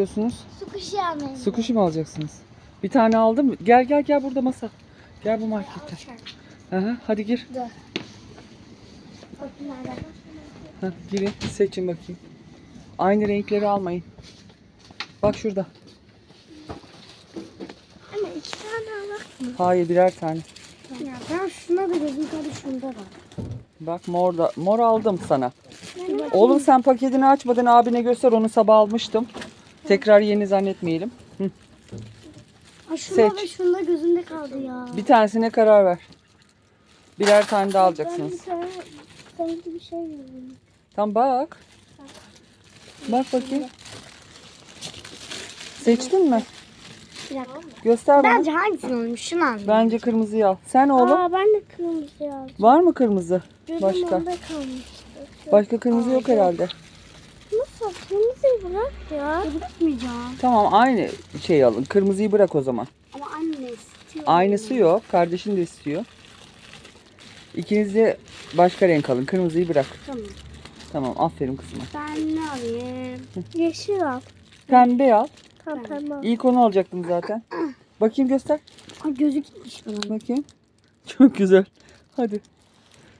diyorsunuz? Su kuşu almayı. Su kuşu mu alacaksınız? Bir tane aldım. Gel gel gel burada masa. Gel bu markette. Aha, hadi gir. Dur. Ha, girin seçin bakayım. Aynı renkleri almayın. Bak şurada. Anne iki tane alak. Hayır birer tane. Ya ben şuna da gözüm tadı şunda var. Bak mor da mor aldım sana. Oğlum sen paketini açmadan abine göster onu sabah almıştım. Tekrar yeni zannetmeyelim. Hı. Ay Seç. da şunda gözümde kaldı ya. Bir tanesine karar ver. Birer tane daha Ben alacaksınız. bir tane sanki bir şey gördüm. Tam bak. Bak bakayım. Seçtin mi? Bir dakika. Göster bana. Bence hangisini olmuş? Şunu alayım. Bence kırmızıyı al. Sen oğlum Aa ben de kırmızı aldım. var mı kırmızı? Gözüm Başka? onda. Başka kırmızı yok herhalde. Kırmızıyı bırak ya. Bırakmayacağım. Tamam aynı şeyi alın. Kırmızıyı bırak o zaman. Ama anne istiyor. Aynısı yok. Kardeşin de istiyor. İkiniz de başka renk alın. Kırmızıyı bırak. Tamam. Tamam aferin kızıma. Ben ne alayım? Yeşil al. Pembe al. Tamam tamam. İlk onu alacaktım zaten. Bakayım göster. Ay gözü gitmiş falan. Bakayım. Çok güzel. Hadi.